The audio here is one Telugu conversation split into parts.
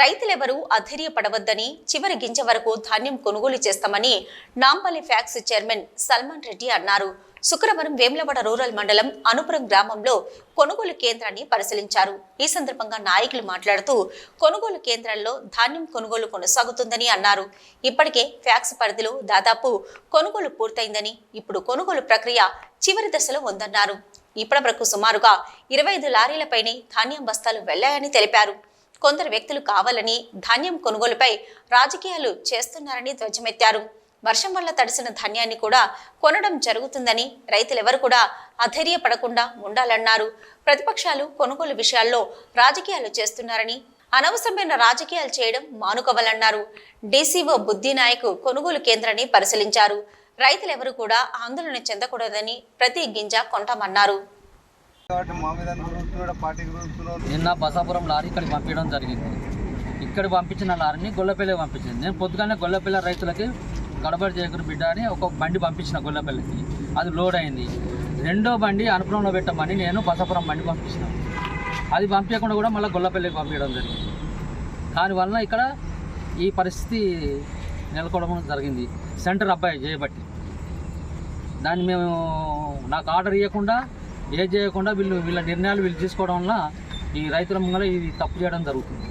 రైతులెవరూ అధైర్యపడవద్దని చివరి గింజ వరకు ధాన్యం కొనుగోలు చేస్తామని నాంపల్లి ఫ్యాక్స్ చైర్మన్ సల్మాన్ రెడ్డి అన్నారు. శుక్రవారం వేములవాడ రూరల్ మండలం అనుపురం గ్రామంలో కొనుగోలు కేంద్రాన్ని పరిశీలించారు. ఈ సందర్భంగా నాయకులు మాట్లాడుతూ కొనుగోలు కేంద్రాల్లో ధాన్యం కొనుగోలు కొనసాగుతుందని అన్నారు. ఇప్పటికే ఫ్యాక్స్ పరిధిలో దాదాపు కొనుగోలు పూర్తయిందని ఇప్పుడు కొనుగోలు ప్రక్రియ చివరి దశలో ఉందన్నారు. ఇప్పటి వరకు సుమారుగా ఇరవై ఐదు లారీలపైనే ధాన్యం బస్తాలు వెళ్ళాయని తెలిపారు. కొందరు వ్యక్తులు కావాలని ధాన్యం కొనుగోలుపై రాజకీయాలు చేస్తున్నారని ధ్వజమెత్తారు. వర్షం వల్ల తడిసిన ధాన్యాన్ని కూడా కొనడం జరుగుతుందని రైతులెవరు కూడా అధైర్యపడకుండా ఉండాలన్నారు. ప్రతిపక్షాలు కొనుగోలు విషయాల్లో రాజకీయాలు చేస్తున్నారని అనవసరమైన రాజకీయాలు చేయడం మానుకోవాలన్నారు. డీసీఓ బుద్ధినాయక్ కొనుగోలు కేంద్రాన్ని పరిశీలించారు. రైతులెవరూ కూడా ఆందోళన చెందకూడదని ప్రతి గింజ కొంటామన్నారు. నిన్న బసాపురం లారీ ఇక్కడికి పంపించడం జరిగింది. ఇక్కడ పంపించిన లారీని గొల్లపల్లి పంపించింది. నేను పొద్దుగానే గొల్లపల్లి రైతులకి గడబడి చేయకుని బిడ్డ అని ఒక బండి పంపించిన గొల్లపల్లికి. అది లోడ్ అయింది. రెండో బండి అనుపురంలో పెట్టమని నేను బసాపురం బండి పంపించిన. అది పంపించకుండా కూడా మళ్ళీ గొల్లపల్లికి పంపించడం జరిగింది. దానివల్ల ఇక్కడ ఈ పరిస్థితి నెలకొనడం జరిగింది. సెంటర్ అబ్బాయి చేయబట్టి. దాన్ని మేము నాకు ఆర్డర్ ఇవ్వకుండా ఏ చేయకుండా వీళ్ళు వీళ్ళ నిర్ణయాలు వీళ్ళు తీసుకోవడం వల్ల ఈ రైతుల ముంగల ఇది తప్పు చేయడం జరుగుతుంది.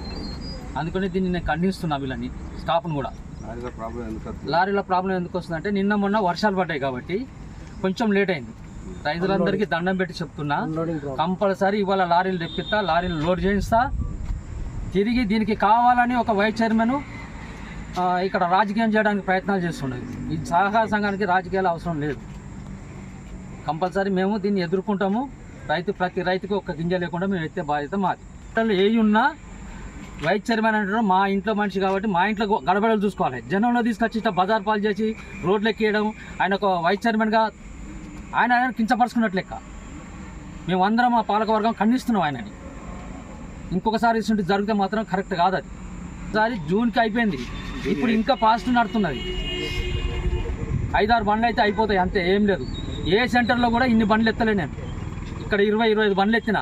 అందుకని దీన్ని నేను ఖండిస్తున్నా వీళ్ళని స్టాఫ్ను కూడా. అది ప్రాబ్లం ఎందుకు వస్తుంది? లారీల ప్రాబ్లం ఎందుకు వస్తుందంటే నిన్న మొన్న వర్షాలు పడ్డాయి కాబట్టి కొంచెం లేట్ అయింది. రైతులందరికీ దండం పెట్టి చెప్తున్నా కంపల్సరీ ఇవాళ లారీలు తెప్పిస్తా లారీలు లోడ్ చేయిస్తా. తిరిగి దీనికి కావాలని ఒక వైస్ చైర్మన్ ఆ, ఇక్కడ రాజకీయం చేయడానికి ప్రయత్నాలు చేస్తున్నది ఈ సహకార సంఘానికి రాజకీయాలు అవసరం లేదు. కంపల్సరీ మేము దీన్ని ఎదుర్కొంటాము. రైతు ప్రతి రైతుకి ఒక గింజ లేకుండా మేము ఎత్తే బాధ్యత మాది. పిల్లలు ఏ ఉన్నా వైస్ చైర్మన్ అంటారు మా ఇంట్లో మనిషి కాబట్టి మా ఇంట్లో గడబడలు చూసుకోవాలి. జనంలో తీసుకొచ్చి ఇట్లా బజార్ పాలు చేసి రోడ్లు ఎక్కేయడం ఆయన ఒక వైస్ చైర్మన్గా ఆయన ఆయన కించపరుచుకున్నట్లు లెక్క. మేమందరం మా పాలకవర్గం ఖండిస్తున్నాం ఆయనని. ఇంకొకసారి ఇటువంటి జరిగితే మాత్రం కరెక్ట్ కాదు అది. ఒకసారి జూన్కి అయిపోయింది. ఇప్పుడు ఇంకా పాజిటివ్ నడుతున్నది ఐదారు బండ్లు అయితే అయిపోతాయి అంతే ఏం లేదు. ఏ సెంటర్లో కూడా ఇన్ని బండ్లు ఎత్తలే నేను. ఇక్కడ ఇరవై ఇరవై ఐదు బండ్లు ఎత్తిన.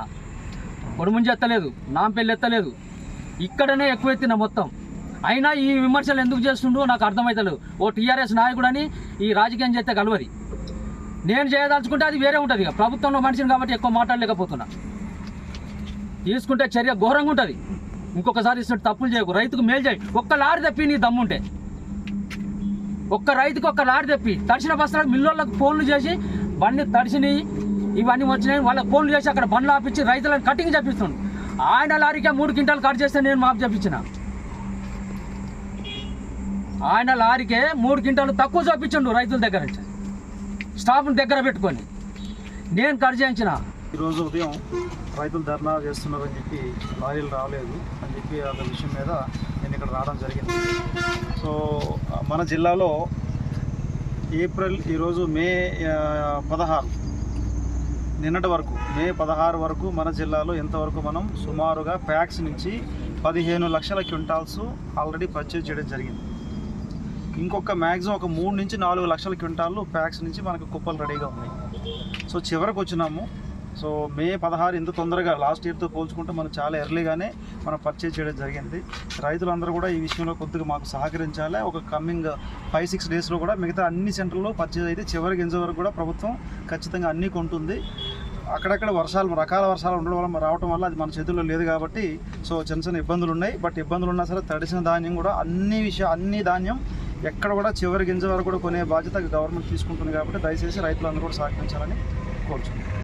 కొడుముంజి ఎత్తలేదు నాంపెల్లి ఎత్తలేదు. ఇక్కడనే ఎక్కువ ఎత్తిన మొత్తం. అయినా ఈ విమర్శలు ఎందుకు చేస్తుండో నాకు అర్థమవుతలేదు ఓ టీఆర్ఎస్ నాయకుడని ఈ రాజకీయం చేస్తే కలవరి. నేను చేయదలుచుకుంటే అది వేరే ఉంటుంది ఇక. ప్రభుత్వంలో మనిషిని కాబట్టి ఎక్కువ మాట్లాడలేకపోతున్నా. తీసుకుంటే చర్య ఘోరంగా ఉంటుంది. ఇంకొకసారి ఇస్తున్నట్టు తప్పులు చేయకు. రైతుకు మేలు చేయి. ఒక్క లారీ తప్పి నీ దమ్ముంటే. ఒక్క రైతుకు ఒక్క లారీ తెప్పి తడిసిన బస్తాలకు మిల్లులకు ఫోన్లు చేసి బండి తడిసినాయి ఇవన్నీ వచ్చినాయి. వాళ్ళకి ఫోన్లు చేసి అక్కడ బండ్లు ఆపించి రైతులను కటింగ్ చేపిస్తుండు. ఆయన లారీకే మూడు క్వింటాలు కట్ చేస్తే నేను మాపు చెప్పించిన ఆయన లారీకే మూడు క్వింటాలు తక్కువ చూపించండు రైతుల దగ్గర నుంచి. స్టాఫ్ని దగ్గర పెట్టుకొని. నేను కట్ చేయించిన. ఈరోజు ఉదయం రైతులు ధర్నా చేస్తున్నారని చెప్పి లారీలు రాలేదు అని చెప్పి ఆ విషయం మీద నేను ఇక్కడ రావడం జరిగింది. సో మన జిల్లాలో ఏప్రిల్ ఈరోజు మే పదహారు నిన్నటి వరకు మే పదహారు వరకు మన జిల్లాలో ఎంతవరకు మనం సుమారుగా ప్యాక్స్ నుంచి పదిహేను లక్షల క్వింటాల్స్ ఆల్రెడీ పర్చేజ్ చేయడం జరిగింది. ఇంకొక మ్యాక్సిమం ఒక మూడు నుంచి నాలుగు లక్షల క్వింటాలు ప్యాక్స్ నుంచి మనకు కుప్పలు రెడీగా ఉన్నాయి. సో చివరికి వచ్చినాము. సో మే పదహారు ఇంత తొందరగా లాస్ట్ ఇయర్తో పోల్చుకుంటే మనం చాలా ఎర్లీగానే మనం పర్చేజ్ చేయడం జరిగింది. రైతులందరూ కూడా ఈ విషయంలో కొద్దిగా మాకు సహకరించాలి. ఒక కమ్మింగ్ ఫైవ్ సిక్స్ డేస్లో కూడా మిగతా అన్ని సెంటర్లో పర్చేజ్ అయితే చివరి గింజ వరకు కూడా ప్రభుత్వం ఖచ్చితంగా అన్నీ కొంటుంది. అక్కడక్కడ వర్షాలు రకాల వర్షాలు ఉండడం వల్ల రావడం వల్ల అది మన చేతుల్లో లేదు కాబట్టి సో చిన్న చిన్న ఇబ్బందులు ఉన్నాయి. బట్ ఇబ్బందులు ఉన్నా సరే తడిసిన ధాన్యం కూడా అన్ని విషయం అన్ని ధాన్యం ఎక్కడ కూడా చివరి గింజ వరకు కూడా కొనే బాధ్యత గవర్నమెంట్ తీసుకుంటుంది కాబట్టి దయచేసి రైతులందరూ కూడా సహకరించాలని కోరుచున్నాను